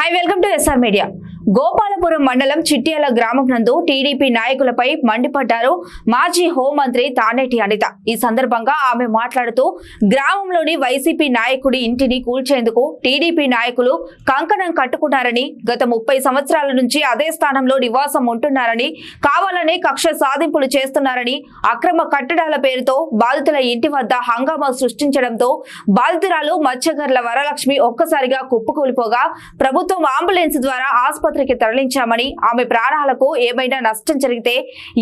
hi welcome to S R media Gopalapuram మండలం చిట్యాల గ్రామం నందు టీడీపీ నాయకులపై మండిపడ్డారు మాజీ హోంమంత్రి తానేటి అనిత. ఈ సందర్భంగా ఆమె మాట్లాడుతూ గ్రామంలోని వైసీపీ నాయకుడి ఇంటిని కూల్చేందుకు టీడీపీ నాయకులు కంకణం కట్టుకున్నారని గత ముప్పై సంవత్సరాల నుంచి అదే స్థానంలో నివాసం ఉంటున్నారని కావాలనే కక్ష సాధింపులు చేస్తున్నారని అక్రమ కట్టడాల పేరుతో బాధితుల ఇంటి వద్ద హంగామా సృష్టించడంతో బాధితురాలు మత్స్యగర్ల వరలక్ష్మి ఒక్కసారిగా కుప్పకూలిపోగా ప్రభుత్వం అంబులెన్స్ ద్వారా ఆసుపత్రికి తరలించామని ఆమె ప్రాణాలకు ఏమైనా నష్టం జరిగితే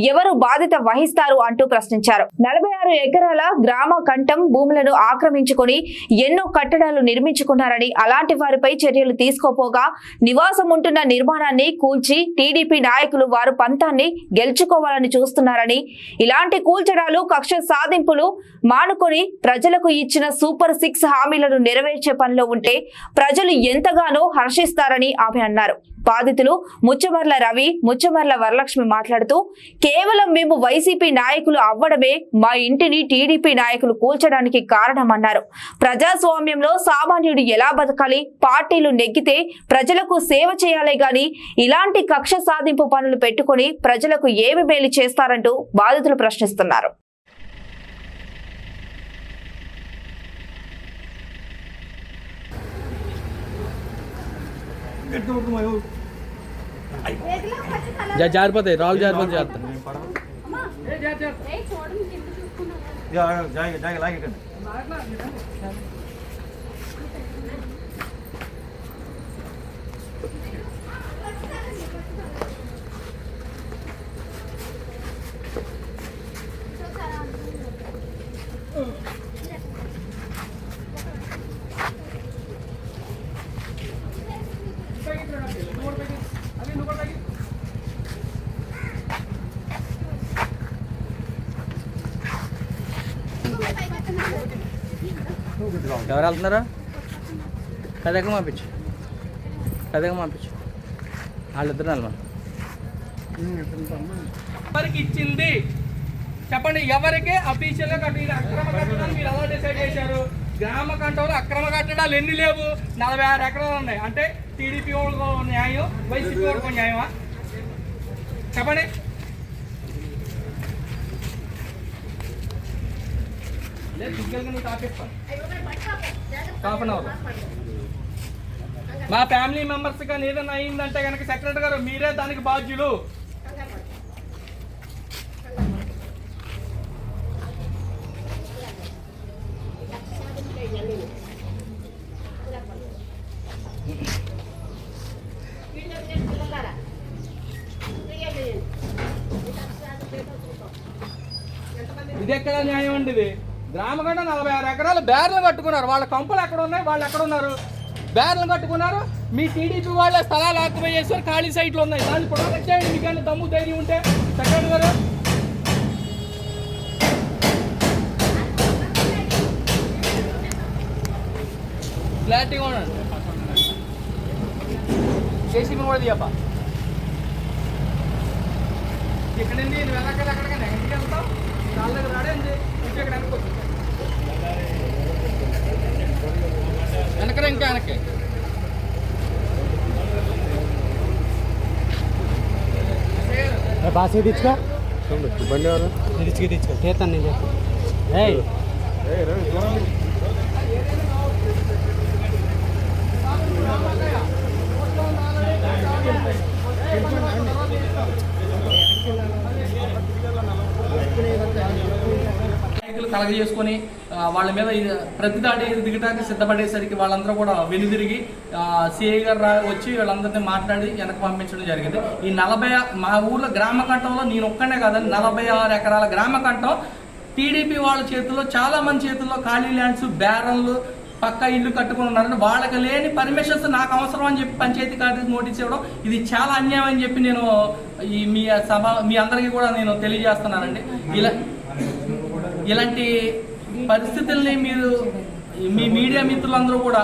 ఎవరు బాధ్యత వహిస్తారు అంటూ ప్రశ్నించారు. నలభై ఆరు ఎకరాల గ్రామ కంఠం భూములను ఆక్రమించుకొని ఎన్నో కట్టడాలు నిర్మించుకున్నారని అలాంటి వారిపై చర్యలు తీసుకోపోగా నివాసం ఉంటున్న నిర్మాణాన్ని కూల్చి టీడీపీ నాయకులు వారు పంతాన్ని గెలుచుకోవాలని చూస్తున్నారని ఇలాంటి కూల్చడాలు కక్ష సాధింపులు మానుకొని ప్రజలకు ఇచ్చిన సూపర్ సిక్స్ హామీలను నెరవేర్చే పనిలో ఉంటే ప్రజలు ఎంతగానో హర్షిస్తారని ఆమె అన్నారు. బాధితులు ముచ్చమర్ల రవి ముచ్చమర్ల వరలక్ష్మి మాట్లాడుతూ కేవలం మేము వైసీపీ నాయకులు అవ్వడమే మా ఇంటిని టీడీపీ నాయకులు కూల్చడానికి కారణమన్నారు. ప్రజాస్వామ్యంలో సామాన్యుడు ఎలా బతకాలి? పార్టీలు నెగ్గితే ప్రజలకు సేవ చేయాలే గాని ఇలాంటి కక్ష సాధింపు పనులు పెట్టుకొని ప్రజలకు ఏమి మేలు చేస్తారంటూ బాధితులు ప్రశ్నిస్తున్నారు. జారిపోతాయి రాళ్ళు జారిపోతే చేస్తా జాయిగా ఎవరు వెళ్తున్నారా? కదక పంపించు. కదక పంపించు. వాళ్ళిద్దరు వెళ్ళమా ఎవరికి ఇచ్చింది చెప్పండి ఎవరికి అఫీషియల్గా అక్రమ కట్టడాలు మీరు ఎలా డిసైడ్ చేశారు? గ్రామ కంటోలు అక్రమ కట్టడాలు ఎన్ని లేవు? నలభై ఆరు ఎకరాలు ఉన్నాయి. అంటే టీడీపీ వాళ్ళకు న్యాయం వైసీపీ వాళ్ళకు న్యాయమా? చెప్పండి. హాఫ్ అన్ అవర్ మా ఫ్యామిలీ మెంబర్స్ కానీ ఏదైనా అయిందంటే కనుక సెక్రటరీ గారు మీరే దానికి బాధ్యులు. ఇది ఎక్కడ న్యాయం అండి ఇది? గ్రామగండ నలభై ఆరు ఎకరాలు బ్యార్లు కట్టుకున్నారు. వాళ్ళ కంపలు ఎక్కడ ఉన్నాయి వాళ్ళు ఎక్కడ ఉన్నారు బ్యార్లు కట్టుకున్నారు. మీ టీడీపీ వాళ్ళ స్థలాలు ఆక్యుపై చేశారు. ఖాళీ సైట్లు ఉన్నాయి. దాన్ని ప్రొటెక్ట్ చేయండి. మీకన్నా దమ్ము ధైర్యం ఉంటే సెకండ్ గారు. క్లారిటీగా ఉండండి. జేసీబీ కూడా తీయప్ప ఇక్కడ నుండి నేను వెళ్ళక్కడ ఎక్కడికైనా ఎక్కడికి వెళ్తాం కాళ్ళ దగ్గర రాడండి వెనకరా ఇంకా వెనక్కి బాసే తెచ్చుకో. బండి ఎవరు తెచ్చుకో. తెచ్చుకో చేస్తాను నేను ఏయ్ నాయకులు కలగజేసుకొని వాళ్ళ మీద ఇది ప్రతిదాడి దిగడానికి సిద్ధపడేసరికి వాళ్ళందరూ కూడా వెనుదిరిగి సిఐ గారు రా- వచ్చి వీళ్ళందరినీ మాట్లాడి వెనక్కి పంపించడం జరిగింది. ఈ నలభై ఆ- మా ఊర్లో గ్రామ కంఠంలో నేను ఒక్కనే కాదండి నలభై ఆరు ఎకరాల గ్రామ కంఠం టీడీపీ వాళ్ళ చేతుల్లో చాలా మంది చేతుల్లో ఖాళీ ల్యాండ్స్ బ్యారన్లు పక్క ఇల్లు కట్టుకుని ఉన్నారని వాళ్ళకి లేని పర్మిషన్స్ నాకు అవసరం అని చెప్పి పంచాయతీ కార్యాలయం నోటీస్ ఇవ్వడం ఇది చాలా అన్యాయం అని చెప్పి నేను ఈ మీ సభ మీ అందరికీ కూడా నేను తెలియజేస్తున్నానండి. ఇలా ఇలాంటి పరిస్థితుల్ని మీరు మీ మీడియా మిత్రులందరూ కూడా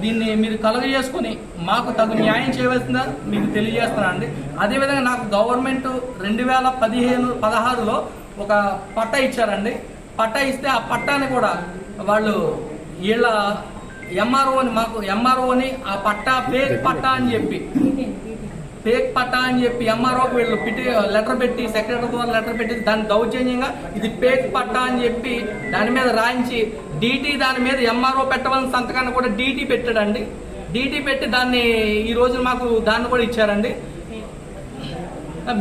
దీన్ని మీరు కలుగజేసుకొని మాకు తగు న్యాయం చేయవలసిందా మీకు తెలియజేస్తున్నాను అండి అదేవిధంగా నాకు గవర్నమెంట్ రెండు వేల పదిహేను పదహారులో ఒక పట్టా ఇచ్చారండి. పట్టా ఇస్తే ఆ పట్టాని కూడా వాళ్ళు వీళ్ళ ఎంఆర్ఓని మాకు ఎంఆర్ఓని ఆ పట్టా పేరు పట్టా అని చెప్పి ఫేక్ పట్టా అని చెప్పి ఎంఆర్ఓకి వీళ్ళు పిటి లెటర్ పెట్టి సెక్రటరీ ద్వారా లెటర్ పెట్టి దాన్ని దౌర్జన్యంగా ఇది ఫేక్ పట్టా అని చెప్పి దాని మీద రాయించి డీటీ దాని మీద ఎంఆర్ఓ పెట్టవలసిన సంతకాన్ని కూడా డీటీ పెట్టాడండి. డీటీ పెట్టి దాన్ని ఈ రోజు మాకు దాన్ని కూడా ఇచ్చారండి.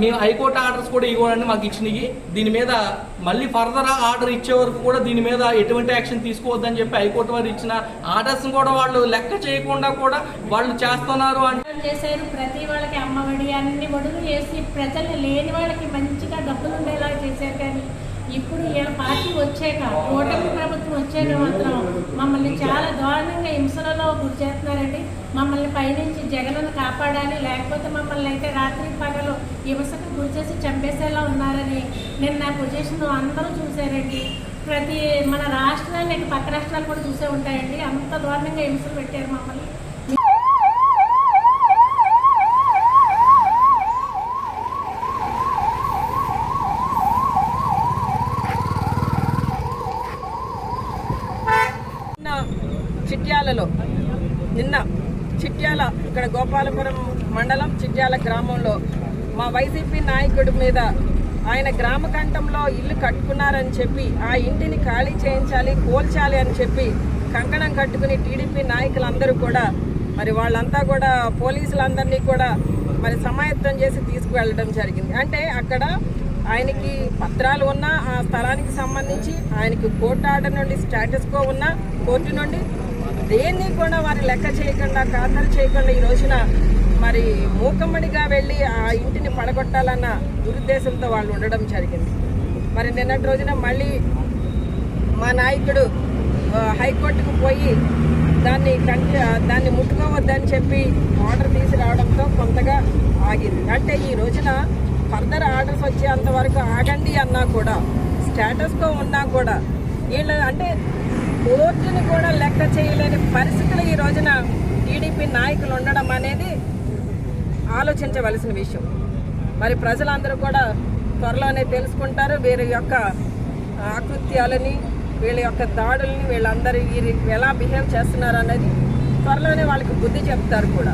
మేము హైకోర్టు ఆర్డర్స్ కూడా ఇవ్వండి మాకు ఇచ్చినవి. దీని మీద మళ్ళీ ఫర్దర్ ఆర్డర్ ఇచ్చే వరకు కూడా దీని మీద ఎటువంటి యాక్షన్ తీసుకోవద్దని చెప్పి హైకోర్టు వారు ఇచ్చిన ఆర్డర్స్ కూడా వాళ్ళు లెక్క చేయకుండా కూడా వాళ్ళు చేస్తున్నారు అంటే చేశారు. ప్రతి వాళ్ళకి అమ్మఒడి అన్ని ఒడులు చేసి ప్రజలు లేని వాళ్ళకి మంచిగా డబ్బులు ఉండేలా చేశారు కానీ ఇప్పుడు వీళ్ళ పార్టీ వచ్చాక ఓటమి ప్రభుత్వం వచ్చాక మాత్రం మమ్మల్ని చాలా దారుణంగా హింసలలో గురి చేస్తున్నారండి. మమ్మల్ని పైనుంచి జగనను కాపాడాలి లేకపోతే మమ్మల్ని అయితే రాత్రి పగలు హింసకు గురి చేసి చంపేసేలా ఉన్నారని నిన్న పొజిషన్ అందరూ చూశారండి. ప్రతి మన రాష్ట్రాలు పక్క రాష్ట్రాలు కూడా చూసే ఉంటాయండి. అంత దారుణంగా హింసలు పెట్టారు మమ్మల్ని నిన్న చిట్యాలలో నిన్న చిట్యాల ఇక్కడ గోపాలపురం మండలం చిట్యాల గ్రామంలో మా వైసీపీ నాయకుడి మీద ఆయన గ్రామ కంఠంలో ఇల్లు కట్టుకున్నారని చెప్పి ఆ ఇంటిని ఖాళీ చేయించాలి కోల్చాలి అని చెప్పి కంకణం కట్టుకుని టీడీపీ నాయకులందరూ కూడా మరి వాళ్ళంతా కూడా పోలీసులందరినీ కూడా మరి సమాయత్తం చేసి తీసుకువెళ్ళడం జరిగింది. అంటే అక్కడ ఆయనకి పత్రాలు ఉన్నా ఆ స్థలానికి సంబంధించి ఆయనకి కోర్టు ఆర్డర్ నుండి స్టాటస్కో ఉన్నా ఉన్న కోర్టు నుండి దేన్ని కూడా వారి లెక్క చేయకుండా ఖాతరు చేయకుండా ఈ రోజున మరి మూకమ్మడిగా వెళ్ళి ఆ ఇంటిని పడగొట్టాలన్న దురుద్దేశంతో వాళ్ళు ఉండడం జరిగింది. మరి నిన్నటి రోజున మళ్ళీ మా నాయకుడు హైకోర్టుకు పోయి దాన్ని కంట దాన్ని ముట్టుకోవద్దని చెప్పి ఆర్డర్ తీసుకురావడంతో కొంతగా ఆగింది. అంటే ఈ రోజున ఫర్దర్ ఆర్డర్స్ వచ్చేంత వరకు ఆగండి అన్నా కూడా స్టేటస్తో ఉన్నా కూడా వీళ్ళు అంటే కోర్టుని కూడా లెక్క చేయలేని పరిస్థితులు ఈ రోజున టీడీపీ నాయకులు ఉండడం అనేది ఆలోచించవలసిన విషయం. మరి ప్రజలందరూ కూడా త్వరలోనే తెలుసుకుంటారు వీరి యొక్క ఆకృత్యాలని వీళ్ళ యొక్క దాడుల్ని వీళ్ళందరూ వీరి ఎలా బిహేవ్ చేస్తున్నారు అనేది త్వరలోనే వాళ్ళకి బుద్ధి చెప్తారు కూడా.